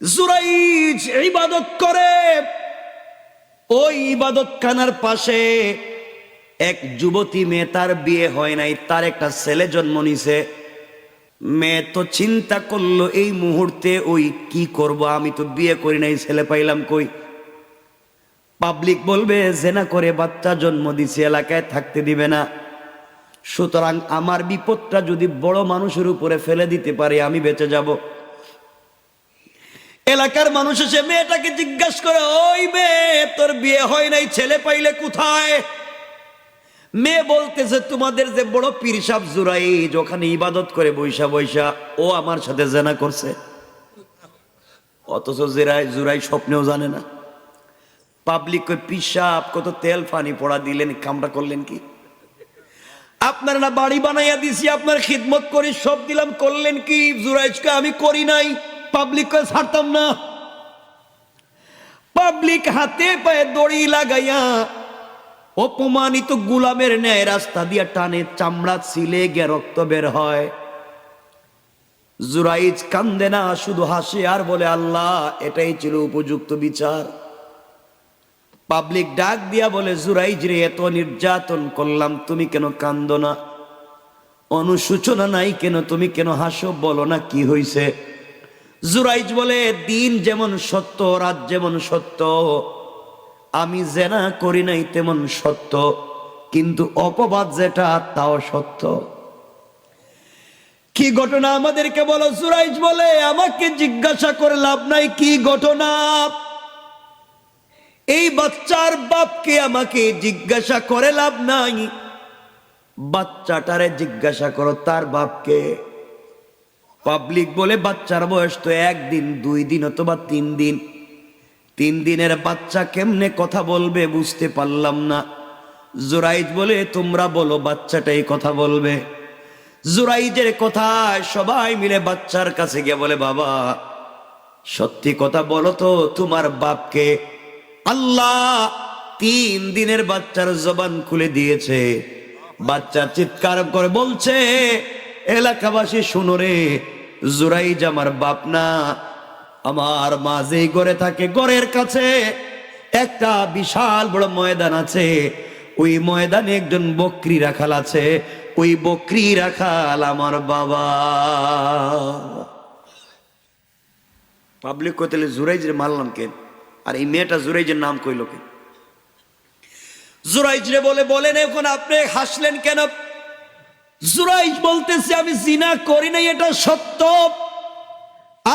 জুরাইজ ইবাদত করে। ওই ইবাদত খানার পাশে এক যুবতী মেয়ে, তার বিয়ে হয় নাই, তার একটা ছেলে জন্ম নিছে। মেয়ে তো চিন্তা করল, এই মুহূর্তে ওই কি করব, আমি তো বিয়ে করি নাই, ছেলে পাইলাম কই? পাবলিক বলবে, জেনা করে বাচ্চা জন্ম দিছে, এলাকায় থাকতে দিবে না। সুতরাং আমার বিপদটা যদি বড় মানুষের উপরে ফেলে দিতে পারে, আমি বেঁচে যাব। এলাকার মানুষ এসে মেয়েটাকে জিজ্ঞাসা করে, ওই মেয়ে, তোর বিয়ে হয় নাই, ছেলে পাইলে কোথায়? মেয়ে বলতেছে, তোমাদের যে বড় পীর সাহ জুরাই ওখানে ইবাদত করে বৈশা বৈশা ও আমার সাথে জেনা করছে। অথচ জেরাই জুরাই স্বপ্নেও জানে না। পাবলিক পিসাব কত তেল ফানি পড়া দিলেন, কামটা করলেন কি? আপনার না বাড়ি বানাইয়া দিছি, আপনার খিদমত করি, সব দিলাম, করলেন কি? জুরাইজকে আমি করি নাই। পাবলিক ছাড়তাম না। পাবলিক হাতে পায়ে দড়ি লাগাইয়া অপমানিত গুলামের ন্যায় রাস্তা দিয়া টানে চামড়া ছিলে গিয়ে রক্ত বের হয়। জুরাইজ কান্দে না, শুধু হাসে আর বলে, আল্লাহ, এটাই ছিল উপযুক্ত বিচার। পাবলিক ডাক দিয়া বলে, জুরাইজ রে, এত নির্যাতন করলাম, তুমি কেন কান্দ না? অনুসূচনা নাই কেন? তুমি কেন হাসো? বলো না কি হইছে? জুরাইজ বলে, দিন যেমন সত্য, রাত যেমন সত্য। আমি জেনা করি নাই তেমন সত্য, কিন্তু অপবাদ যেটা, তাও সত্য। কি ঘটনা আমাদেরকে বলো? জুরাইজ বলে, আমাকে জিজ্ঞাসা করে লাভ নাই, কি ঘটনা? এই বাচ্চার বাপকে আমাকে জিজ্ঞাসা করে লাভ নাই। বাচ্চাটারে জিজ্ঞাসা করো, তার বাপকে? পাবলিক বলে বাচ্চার বয়স তো একদিন, দুই দিন অথবা তিন দিন। তিন দিনের বাচ্চা কেমনে কথা বলবে বুঝতে পারলাম না। জুরাইজ বলে, তোমরা বলো বাচ্চাটাই কথা বলবে। জুরাইজের কথা সবাই মিলে বাচ্চার কাছে গিয়ে বলে, বাবা, সত্যি কথা বলো তো, তোমার বাপকে আল্লাহ তিন দিনের বাচ্চার জবান খুলে দিয়েছে। বাচ্চা চিৎকার করে বলছে, এলাকাবাসী শুনো রে জুরাইজ আমার বাপ না, আমার মা যেই গড়ে থাকে গড়ের কাছে, একটা বিশাল বড় ময়দান আছে। ওই ময়দানে একজন বকরি রাখাল আছে। ওই বকরি রাখাল আমার বাবা। পাবলিক কোথায় জুরাইজের মারলাম কেন আর এই মেয়েটা জুরাইজের নাম কইল কেন জুরাইজ রে বলে, বলেন এখন আপনি হাসলেন কেন? জুরাইজ বলতেছে, আমি জিনা করি নাই, এটা সত্য।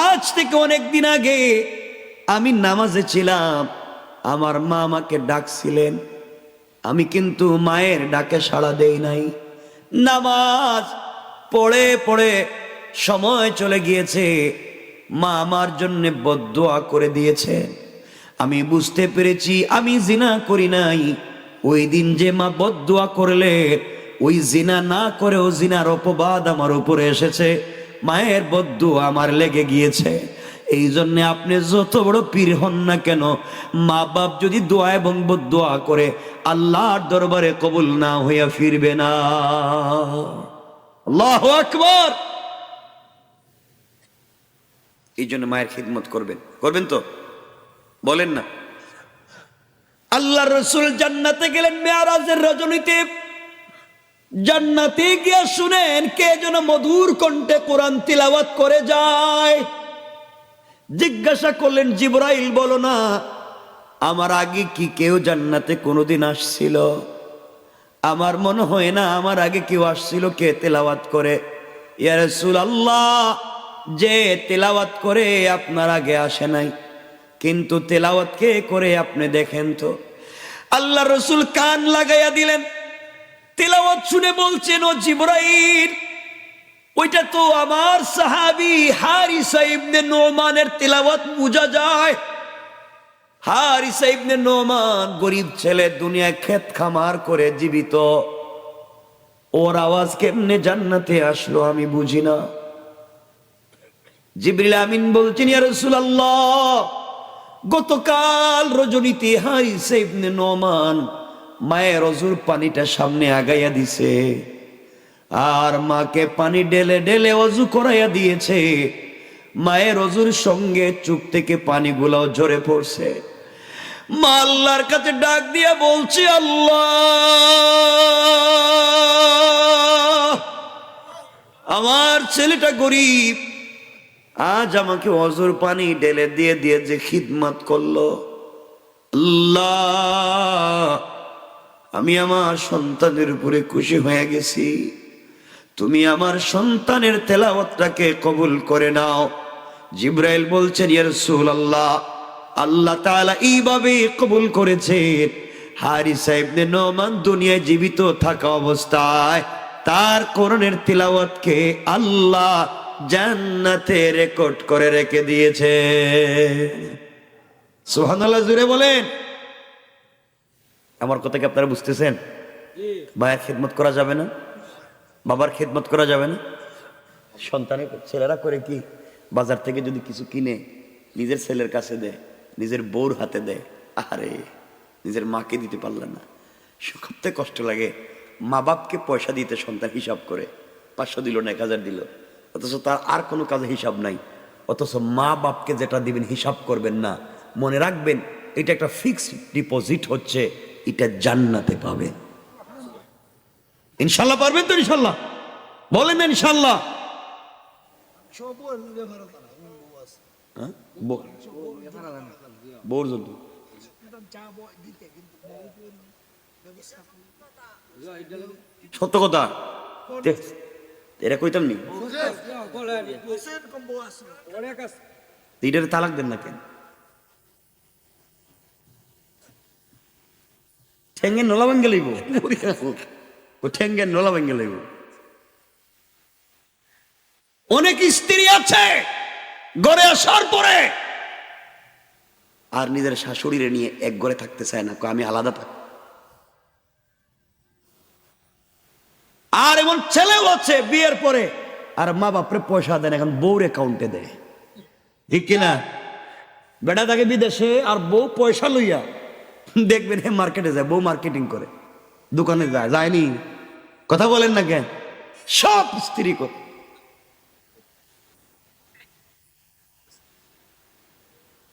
আজ থেকে অনেক দিন আগে আমি নামাজে ছিলাম, আমার মা আমাকে ডাকছিলেন, আমি কিন্তু মায়ের ডাকে সাড়া দেই নাই। নামাজ পড়ে পড়ে সময় চলে গিয়েছে, মা আমার জন্য বদোয়া করে দিয়েছে। আমি বুঝতে পেরেছি, আমি জিনা করি নাই। ওই দিন যে মা বদোয়া করলে ওই জিনা না করেও জিনার অপবাদ আমার উপরে এসেছে, মায়ের বদ্ধ আমার লেগে গিয়েছে। এই জন্য আপনি যত বড় পীর হন না কেন মা বাপ যদি দোয়া এবং বদোয়া করে, আল্লাহর দরবারে কবুল না হইয়া ফিরবে না। আল্লাহ আকবর! এই জন্য মায়ের খিদমত করবেন। করবেন তো? বলেন না। আল্লাহ রসুল জান্নাতে গেলেন মেয়ারাজের রজনীতে। জান্নাতে গিয়া শুনেন কে যেন মধুর কণ্ঠে কোরআন তিলাওয়াত করে যায়। জিজ্ঞাসা করলেন, জিব্রাইল, বলো না, আমার আগে কি কেউ জান্নাতে কোনোদিন আসছিল? আমার মনে হয় না আমার আগে কেউ আসছিল কে তেলাওয়াত করে। ইয়া রাসূল আল্লাহ যে তেলাওয়াত করে আপনার আগে আসে নাই, কিন্তু তেলাওয়াত কে করে আপনি দেখেন তো? আল্লাহ রসুল কান লাগাইয়া দিলেন তেলাওয়াত শুনে বলছেন, ও জিব্রাইল, ওইটা তো আমার সাহাবি হারিসা ইবনে নোমানের তেলাওয়াত, বোঝা যায়। হারিসা ইবনে নোমান গরিব ছেলে, দুনিয়ায় ক্ষেত খামার করে জীবিত। ওর আওয়াজ কেমনে জান্নাতে আসলো আমি বুঝি না। জিবরিল আমিন বলছেন গতকাল রজনীতে হারিসা ইবনে নোমান মায়ের অজুর পানিটা সামনে আগাইয়া দিছে। আর মাকে পানি ডেলে ডেলে অজু করাইয়া দিয়েছে। মায়ের অজুর সঙ্গে চুপ থেকে পানিগুলাও ঝরে পড়ছে। মা আল্লাহর কাছে ডাক দিয়ে বলছি, আল্লাহ, আমার ছেলেটা গরিব। আজ আমাকে অজুর পানি ঢেলে দিয়ে দিয়ে যে খিদমত করল। আল্লাহ আমি আমার সন্তানের উপরে খুশি হয়ে গেছি। তুমি আমার সন্তানের তেলাওয়াতটাকে কবুল করে নাও। জিব্রাইল বলছেন, ইয়া রাসূলুল্লাহ, আল্লাহ তাআলা এইভাবে কবুল করেছেন হারি সাহেবনে নোমান দুনিয়ায় জীবিত থাকা অবস্থায় তার করণের তিলাওয়াতকে আল্লাহ জান্নাতে রেকর্ড করে রেখে দিয়েছে। সুবহানাল্লাহ জুড়ে বলেন। আমার কথা কি আপনারা বুঝতেছেন? মায়ের খেদমত করা যাবে না? বাবার খেদমত করা যাবে না? সন্তানের ছেলেরা করে কি? বাজার থেকে যদি কিছু কিনে নিজের ছেলের কাছে দেয় নিজের বউর হাতে দেয় আরে নিজের মাকে দিতে পারলে না। সবথেকে কষ্ট লাগে। মা বাপকে পয়সা দিতে সন্তান হিসাব করে। পাঁচশো দিল না এক হাজার দিল। অথচ তার আর কোনো কাজে হিসাব নাই। অথচ মা বাপকে যেটা দিবেন হিসাব করবেন না। মনে রাখবেন এটা একটা ফিক্সড ডিপোজিট হচ্ছে। এটা জান্নাতে পাবে। ইনশাল্লাহ পারবেন তো ইনশাল্লাহ? বলেন না ইনশাল্লাহ। হ্যাঁ? সত্য কথা। এরা কইতাম নি? এটার তালাক দেন না কেন? ঠেঙ্গে নলা ভাঙ্গে লইব ও ঠেঙ্গে নলা ভাঙ্গে লইব অনেক স্ত্রী আছে গড়ে আসার পরে আর নিজের শাশুড়িরে নিয়ে এক ঘরে থাকতে চায় না আমি আলাদা থাক আর এমন ছেলেও আছে বিয়ের পরে আর মা বাপরে পয়সা দেন এখন বউর অ্যাকাউন্টে দেয়। ঠিক কিনা? বেটা থাকে বিদেশে আর বউ পয়সা লইয়া দেখবেন হে মার্কেটে যায়, বউ মার্কেটিং করে, দোকানে যায়, যায়নি। কথা বলেন না কেন? সব স্ত্রী করে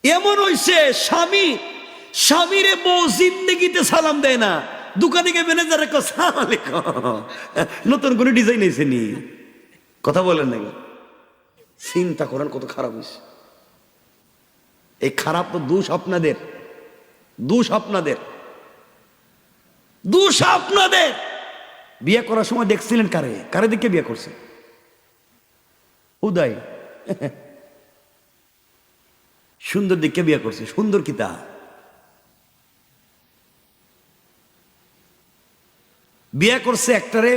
এমন হইছে, স্বামী, স্বামীরে বউ জিন্দগিতে সালাম দেয় না। দোকানে গিয়ে ম্যানেজারে সালাম আলাইকুম। নতুন কোনো ডিজাইন এসে নি। কথা বলেন না কেন? চিন্তা করেন কত খারাপ হয়েছে এই খারাপ তো দোষ আপনাদের। দোষ আপনাদের বিয়ে করার সময় দেখছিলেন কারে? কারে দেখে বিয়ে করছে? উদয়। সুন্দর দেখে বিয়ে করছে। সুন্দর কি তা? বিয়ে করছে একটারে,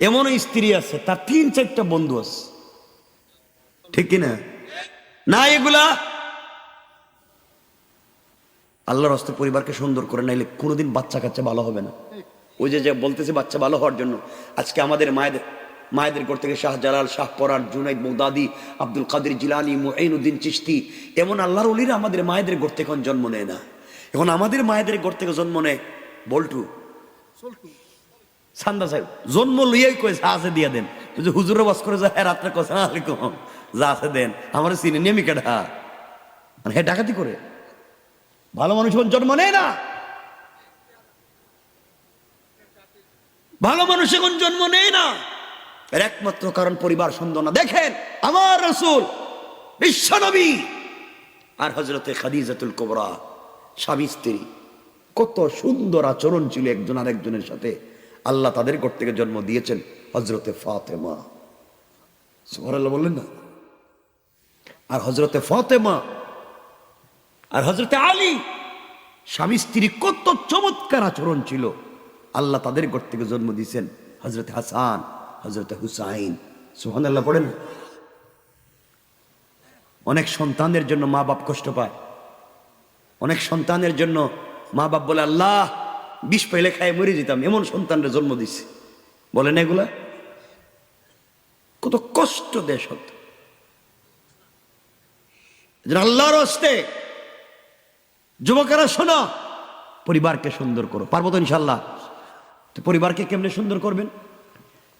এমন স্ত্রী আছে, তার তিন চারটা বন্ধু আছে। ঠিক কিনা না এগুলা আল্লাহর হস্তে পরিবারকে সুন্দর করে নাইলে কোনোদিন বাচ্চা কাচ্চা ভালো হবে না। ওই যে যে বলতেছে বাচ্চা ভালো হওয়ার জন্য আজকে আমাদের মায়েদের মায়েদের ঘর থেকে শাহজালাল শাহ পরার জুনাইদ মুদাদি আব্দুল কাদের জিলানি মুঈনুদ্দিন চিশতি এমন আল্লাহর অলিরা আমাদের মায়েদের ঘর থেকে এখন জন্ম নেয় না। এখন আমাদের মায়েদের ঘর থেকে জন্ম নেয় বল্টু। সান্দা সাহেব জন্ম লইয়াই কয়ে যা আছে দিয়া দেন। যে হুজুরে বাস করে যায় রাত্রে কথা আলাইকুম। যা আছে দেন। আমার চিনে নিয়মি কেডা? মানে হে ডাকাতি করে? ভালো মানুষ এখন জন্ম নেয় না, ভালো মানুষ এখন জন্ম নেয় না, এর একমাত্র কারণ পরিবার সুন্দর না। দেখেন, আমার রসুল বিশ্বনবী আর হজরতে খাদিজাতুল কোবরা, স্বামী স্ত্রী, কত সুন্দর আচরণ ছিল একজন আর একজনের সাথে। আল্লাহ তাদের ঘর থেকে জন্ম দিয়েছেন হজরতে ফাতেমা। সুবহানাল্লাহ বললেন না? আর হজরতে ফাতেমা আর হজরতে আলী, স্বামী স্ত্রী কত চমৎকার আচরণ ছিল। আল্লাহ তাদের ঘর থেকে জন্ম দিয়েছেন হজরতে হাসান হজরতে হুসাইন। সুহান আল্লাহ পড়েন? অনেক সন্তানের জন্য মা বাপ কষ্ট পায়। অনেক সন্তানের জন্য মা বাপ বলে, আল্লাহ, বিষ পেলে খায় মরে যেতাম, এমন সন্তানরা জন্ম দিছে বলেন এগুলা? কত কষ্ট দেয় সত্য আল্লাহর হস্তে যুবকেরা, শোনো। পরিবারকে সুন্দর করো। পারব তো ইনশাল্লাহ তো পরিবারকে কেমনে সুন্দর করবেন?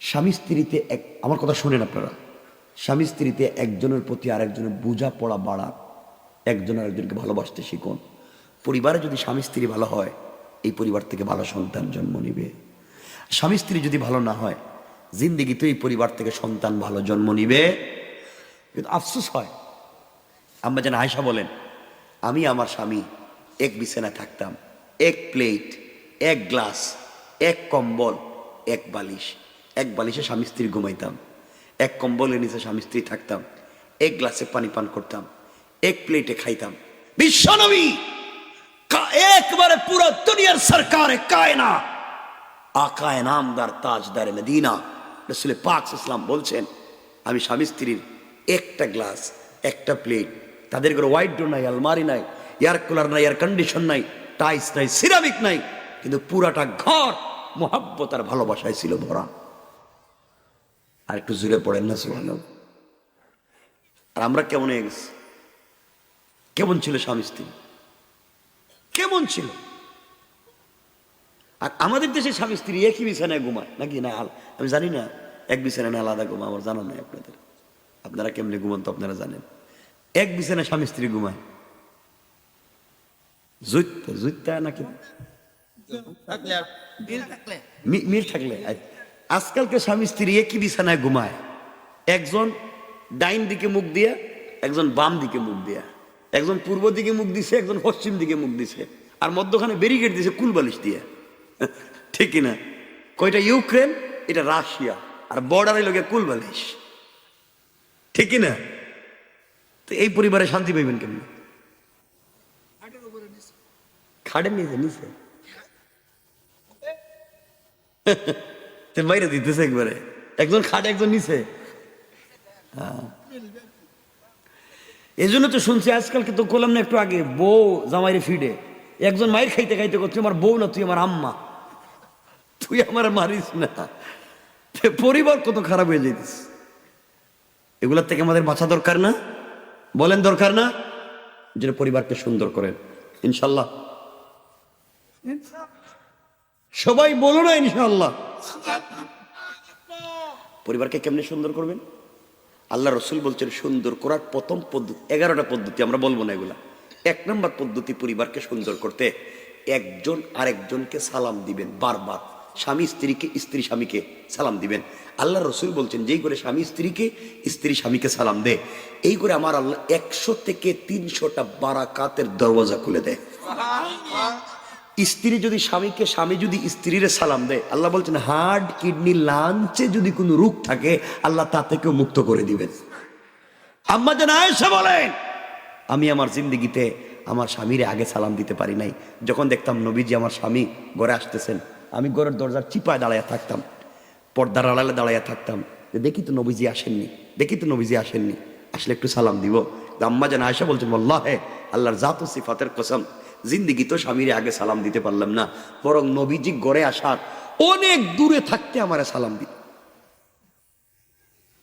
স্বামী স্ত্রীতে এক আমার কথা শোনেন আপনারা। স্বামী স্ত্রীতে একজনের প্রতি আরেকজনের বোঝা পড়া বাড়া একজন আরেকজনকে ভালোবাসতে শিখুন। পরিবারে যদি স্বামী স্ত্রী ভালো হয়, এই পরিবার থেকে ভালো সন্তান জন্ম নিবে। স্বামী স্ত্রী যদি ভালো না হয় জিন্দিগিতে এই পরিবার থেকে সন্তান ভালো জন্ম নিবে। কিন্তু আফসোস হয়। আমরা যেন আয়সা বলেন, আমি আমার স্বামী এক বিছানায় থাকতাম, এক প্লেট এক গ্লাস এক কম্বল, এক বালিশ। এক বালিশে স্বামী স্ত্রী ঘুমাইতাম, এক কম্বলের নিচে স্বামী স্ত্রী থাকতাম, এক গ্লাসে পানি পান করতাম, এক প্লেটে খাইতাম। বিশ্বনবী একবারে পুরো দুনিয়ার সরকারে কায়না। আকায় নামদার তাজদার মদিনা। রসুল পাক ইসলাম বলছেন, আমি স্বামী স্ত্রীর একটা গ্লাস একটা প্লেট তাদের ঘরে হোয়াইট ডোর নাই, আলমারি নাই এয়ার কুলার নাই, এয়ার কন্ডিশন নাই টাইস নাই, সিরামিক নাই, কিন্তু পুরাটা ঘর মোহাব্বত আর ভালোবাসায় ছিল ভরা। আর একটু জুড়ে পড়েন না সুহান আর আমরা কেমন হয়ে গেছি? কেমন ছিল স্বামী স্ত্রী? কেমন ছিল? আর আমাদের দেশে স্বামী স্ত্রী একই বিছানায় ঘুমায়, নাকি না? আল- আমি জানি না, এক বিছানায় না আলাদা ঘুমা, আমার জানা নাই আপনাদের। আপনারা কেমনি ঘুমান তো আপনারা জানেন। এক বিছানায় স্বামী স্ত্রী ঘুমায়। জুইতে জুইতা নাকি? মিল থাকলে আজকালকে স্বামী স্ত্রী একই বিছানায় ঘুমায়। একজন ডাইন দিকে মুখ দিয়া, একজন বাম দিকে মুখ দিয়া। একজন পূর্ব দিকে মুখ দিছে, একজন পশ্চিম দিকে মুখ দিছে। আর মধ্যখানে ব্যারিকেড দিছে কুলবালিশ দিয়ে। ঠিক না কয়টা ইউক্রেন, এটা রাশিয়া। আর বর্ডারে লোকে কুলবালিশ ঠিক না তো এই পরিবারে শান্তি পাইবেন কেমনি? খাটের নিচে নিচে বাইরে দিতেছে একবারে একজন খাটে, একজন নিচে। এই জন্য তো শুনছি আজকালকে তো করলাম না একটু আগে, বউ জামাইরে ফিডে একজন মায়ের খাইতে খাইতে করছে আমার বউ না, তুই আমার আম্মা। তুই আমার মারিস না। পরিবার কত খারাপ হয়ে যেতিস এগুলোর থেকে আমাদের বাঁচা দরকার না। বলেন দরকার না? যেন পরিবারকে সুন্দর করেন। ইনশাল্লাহ। সবাই বলো না ইনশাল্লাহ পরিবারকে কেমনে সুন্দর করবেন? আল্লাহ রসুল বলছেন, সুন্দর করার প্রথম পদ্ধতি এগারোটা পদ্ধতি আমরা বলব না এগুলা। এক নম্বর পদ্ধতি পরিবারকে সুন্দর করতে, একজন আরেকজনকে সালাম দিবেন বারবার। স্বামী স্ত্রীকে, স্ত্রী স্বামীকে সালাম দিবেন। আল্লাহ রসুল বলছেন, যেই করে স্বামী স্ত্রীকে, স্ত্রী স্বামীকে সালাম দে। এই করে আমার আল্লাহ একশো থেকে তিনশোটা বারাকাতের দরওয়াজা খুলে দেয়। স্ত্রী যদি স্বামীকে, স্বামী যদি স্ত্রীর সালাম দেয়, আল্লাহ বলছেন হার্ট কিডনি, লাঞ্চে যদি কোনো রোগ থাকে, আল্লাহ তা থেকেও মুক্ত করে দিবেন। আম্মা যেন আয়েশা বলেন, আমি আমার জিন্দগিতে আমার স্বামীরে আগে সালাম দিতে পারি নাই। যখন দেখতাম নবীজি আমার স্বামী ঘরে আসতেছেন, আমি ঘরের দরজার চিপায় দাঁড়াইয়া থাকতাম, পর্দার আড়ালে দাঁড়াইয়া থাকতাম। যে দেখি তো নবীজি আসেননি, দেখি তো নবীজি আসেননি, আসলে একটু সালাম দিব। আম্মা যেন আয়সা বলছেন আল্লাহ হে আল্লাহর জাত সিফাতের কসম জিন্দিগি তো স্বামীরে আগে সালাম দিতে পারলাম না বরং নবীজি গড়ে আসার অনেক দূরে থাকতে আমারে সালাম দিত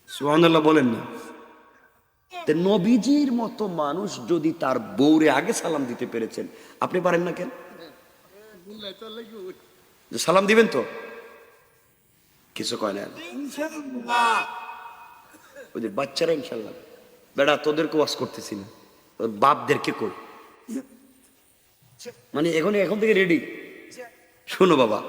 সুহানাল্লাহ বলেন না। নবীজির মতো মানুষ যদি তার বউরে আগে সালাম দিতে পেরেছেন আপনি পারেন না কেন? সালাম দিবেন তো? কিছু কয় না। ওদের বাচ্চারা ইনশাল্লাহ বেড়া তোদেরকে ওয়াশ করতেছি না। বাপদেরকে কই? মানে এখন এখন থেকে রেডি শোনো বাবা,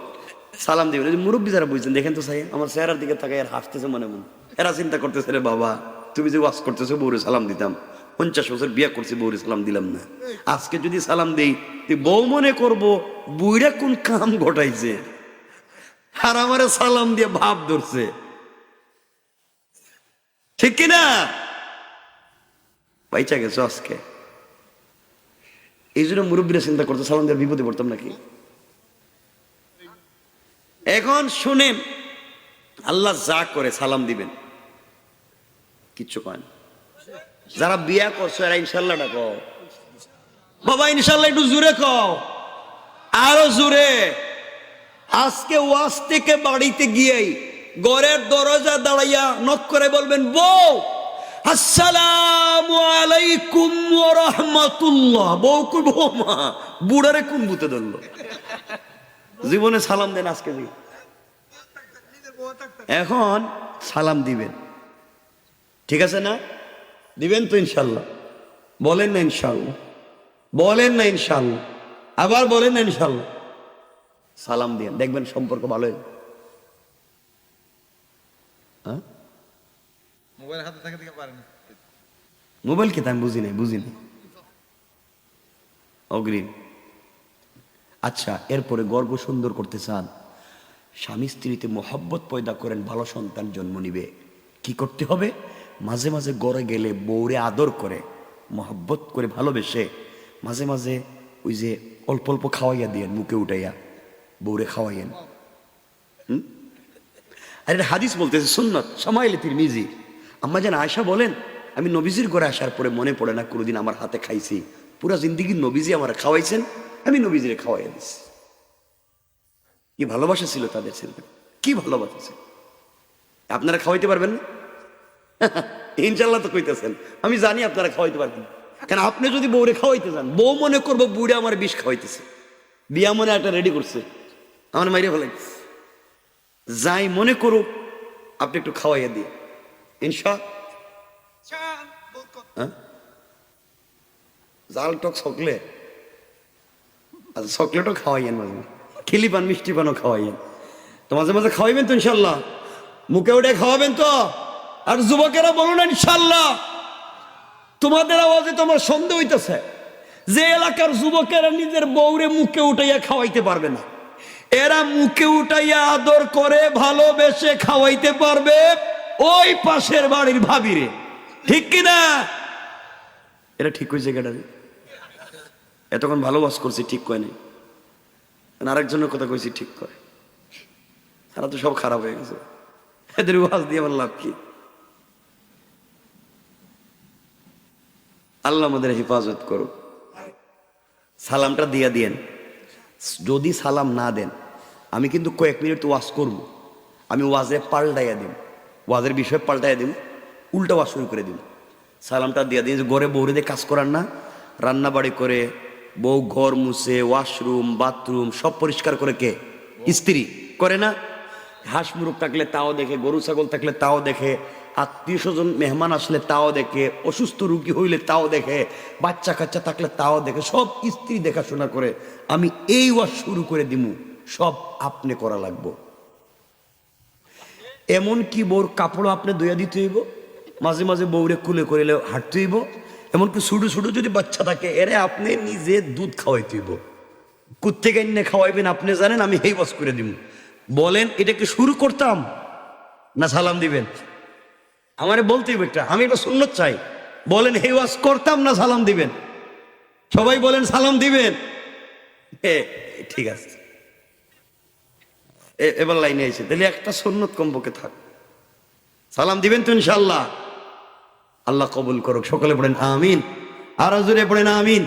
সালাম দিবেন। মুরব্বী যারা বুঝছেন দেখেন তো সাই আমার চেহারার দিকে তাকাই আর হাসতেছে মনে মনে। এরা চিন্তা করতেছে, রে বাবা, তুমি যে ওয়াশ করতেছো, বউরে সালাম দিতাম। পঞ্চাশ বছর বিয়ে করছি, বউরে সালাম দিলাম না। আজকে যদি সালাম দেই বউ মনে করব বুইরা কোন কাম ঘটাইছে। আর আমারে সালাম দিয়ে ভাব ধরছে। ঠিক কিনা? পাইচা গেছো আজকে। এই জন্য মুরব্বীরা চিন্তা করতো সালাম দেওয়ার বিপদে পড়তাম নাকি? এখন শুনেন, আল্লাহ যা করে সালাম দিবেন। কিচ্ছু কয় যারা বিয়া করছ, এরা ইনশাল্লাহ কও বাবা, ইনশাল্লাহ একটু জুড়ে কও। আরও জুড়ে আজকে ওয়াজ থেকে বাড়িতে গিয়েই ঘরের দরজা দাঁড়াইয়া নক করে বলবেন, বউ আসসালামু আলাইকুম ওয়া রাহমাতুল্লাহ। বউ কই বৌমা বুড়ারে কোন বুতে ধরলো? জীবনে সালাম দেন আজকে দিন এখন সালাম দিবেন। ঠিক আছে না? দিবেন তো ইনশাল্লাহ। বলেন না ইনশাল্লাহ। বলেন না ইনশাল্লাহ। আবার বলেন না ইনশাল্লাহ। সালাম দিয়ে দেখবেন সম্পর্ক ভালো হ্যাঁ? মোবাইল হাতে থাকে থেকে পারে মোবাইল কি তা আমি বুঝি নাই বুঝি নাই। অগ্রিম। আচ্ছা এরপরে গর্ব সুন্দর করতে চান। স্বামী স্ত্রীতে মোহাব্বত পয়দা করেন, ভালো সন্তান জন্ম নিবে। কি করতে হবে? মাঝে মাঝে গড়ে গেলে বউরে আদর করে, মোহাব্বত করে ভালোবেসে, মাঝে মাঝে ওই যে অল্প অল্প খাওয়াইয়া দিয়েন, মুখে উঠাইয়া, বউরে খাওয়াইয়েন। হুম? আর হাদিস বলতেছে, সুন্নত সময় তির মিজি আম্মা যেন আয়সা বলেন, আমি নবীজির ঘরে আসার পরে মনে পড়ে না কোনোদিন আমার হাতে খাইছি। পুরা জিন্দিগি নবীজি আমার খাওয়াইছেন, আমি নবীজিরে খাওয়াইয়া দিছি। কি ভালোবাসা ছিল তাদের ছেলে কি ভালোবাসা ছিল। আপনারা খাওয়াইতে পারবেন না? ইনশাল্লাহ তো কইতেছেন। আমি জানি আপনারা খাওয়াইতে পারবেন। কেন আপনি যদি বউরে খাওয়াইতে চান বউ মনে করব বুড়ে আমার বিষ খাওয়াইতেছে। বিয়া মনে একটা রেডি করছে। আমার মাইরে ফেলাইতেছে। যাই মনে করুক, আপনি একটু খাওয়াইয়া দিয়ে ইনশা। হ্যাঁ? জাল টক চকলেট আচ্ছা খাওয়াইয়েন মাঝে। খিলি পান, মিষ্টি পানও খাওয়াইয়েন তো মাঝে মাঝে খাওয়াইবেন তো ইনশাল্লাহ। মুখে উঠে খাওয়াবেন তো। আর যুবকেরা ইনশাল্লাহ। তোমাদের আওয়াজে তোমার সন্দেহ হইতেছে। যে এলাকার যুবকেরা নিজের বউরে মুখে উঠাইয়া খাওয়াইতে পারবে না। এরা মুখে উঠাইয়া আদর করে, ভালোবেসে খাওয়াইতে পারবে। ওই পাশের বাড়ির ভাবিরে। ঠিক কিনা? এটা ঠিক হয়েছে কেটারে এতক্ষণ ভালোবাস করছি, ঠিক কয় নাই। আরেকজনের কথা কইছি, ঠিক কয়। তারা তো সব খারাপ হয়ে গেছে। এদের ওয়াজ দিয়ে আমার লাভ কি? আল্লাহ আমাদের হেফাজত করুক। সালামটা দিয়ে দিয়েন। যদি সালাম না দেন, আমি কিন্তু কয়েক মিনিট ওয়াজ করব। আমি ওয়াজে পাল্টাইয়া দিম ওয়াজের বিষয়ে পাল্টাই দিম, উল্টা ওয়াজ শুরু করে দিম। সালামটা দিয়ে দিন ঘরে বউরে দিয়ে কাজ করার না। রান্না বাড়ি করে, বউ ঘর মুছে ওয়াশরুম বাথরুম সব পরিষ্কার করে কে? স্ত্রী। করে না? হাঁস মুরগ থাকলে তাও দেখে, গরু, ছাগল থাকলে তাও দেখে, আত্মীয় স্বজন, মেহমান আসলে তাও দেখে, অসুস্থ রুগী হইলে তাও দেখে, বাচ্চা কাচ্চা থাকলে তাও দেখে, সব স্ত্রী দেখাশোনা করে, আমি এই ওয়াজ শুরু করে দিমু, সব আপনি করা লাগবো। এমন কি বউর কাপড় আপনি দইয়া দিতে হইব? মাঝে মাঝে বউরে কুলে করিলে হাঁটতে হইব। এমনকি ছোটো ছোটো যদি বাচ্চা থাকে, এরে আপনি নিজে দুধ খাওয়াইতে হইব। কুত্তে গাইনে খাওয়াইবেন, আপনি জানেন, আমি এই বাস করে দিব বলেন, এটা এটাকে শুরু করতাম? না সালাম দিবেন? আমারে বলতে হইব একটা, আমি এটা সুন্নত চাই। বলেন হে ওয়াজ করতাম না সালাম দিবেন? সবাই বলেন, সালাম দিবেন? ঠিক আছে। এবার লাইনে এসে তাহলে একটা সন্ন্যত কম্পকে থাক। সালাম দিবেন তো ইনশাল্লাহ আল্লাহ কবুল করুক। সকলে পড়েন আমিন। আর হাজুরে পড়েন আমিন।